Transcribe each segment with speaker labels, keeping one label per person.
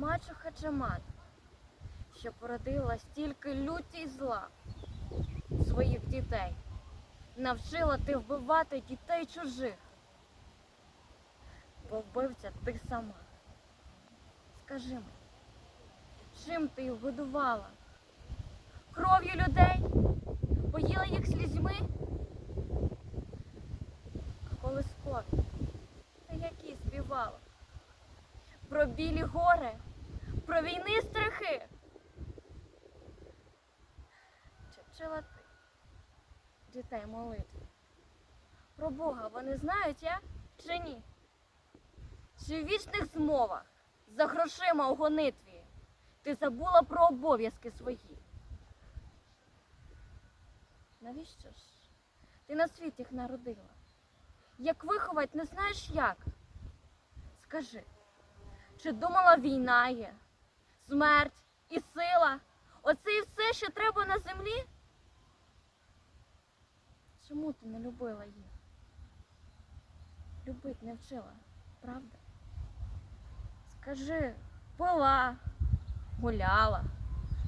Speaker 1: плаче мати, що породила стільки люті й зла своїх дітей. Навчила ти вбивати дітей чужих. Бо вбивця ти сама. Скажи мені, чим ти їх годувала? Кров'ю людей? Поїла їх слізьми? А колискові, та які співала? Про білі гори, про війни страхи. Чи ти дітей молитві? Про Бога вони знають, я чи ні? Чи в вічних змовах за грошима у гонитві ти забула про обов'язки свої? Навіщо ж ти на світ їх народила? Як виховать не знаєш як? Скажи, чи думала війна є, смерть і сила? Оце і все, що треба на землі? Чому ти не любила їх? Любить не вчила, правда? Скажи, пила, гуляла,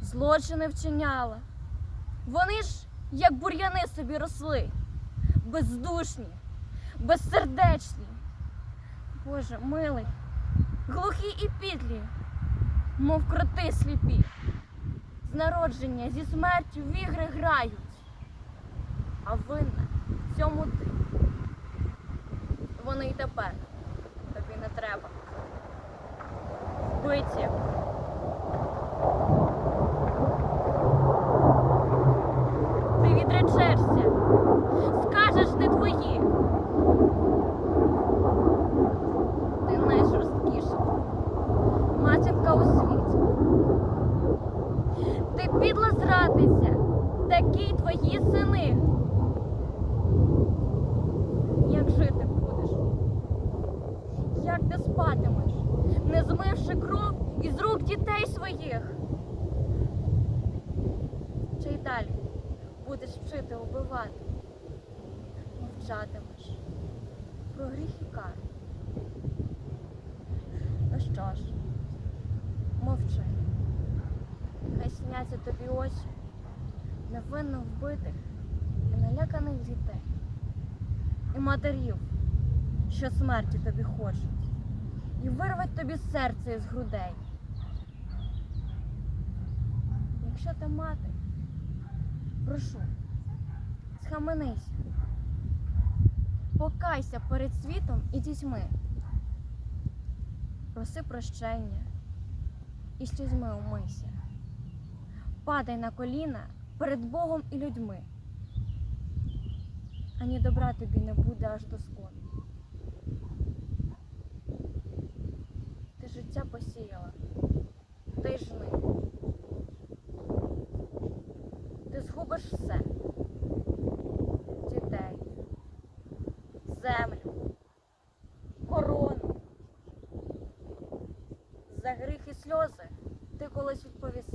Speaker 1: злочини вчиняла. Вони ж, як бур'яни собі росли, бездушні, безсердечні. Боже, милий, глухі і підлі, мов кроти сліпі. З народження зі смертю в ігри грають, а винна цьому ти. Вони й тепер тобі не треба. Вбиті. Ти відречешся, скажеш не твої. Ти найжорсткіша матінка у світі. Ти підла зрадниця, такі твої сини. Як жити будеш? Як ти спатимеш, не змивши кров із рук дітей своїх? Чи й далі будеш вчити убивати? Мовчатимеш про гріх і кару. Ну що ж, мовчи. Хай тобі очі невинно вбитих і наляканих дітей, і матерів, що смерті тобі хочуть, і вирвать тобі серце із грудей. Якщо ти мати, прошу, схаменися, покайся перед світом і дітьми, проси прощення і слізьми умийся падай на коліна перед Богом і людьми. Ані добра тобі не буде аж до скону. Ти життя посіяла, ти жни. Ти згубиш все. Дітей, землю, корону. За гріх і сльози ти колись відповісти.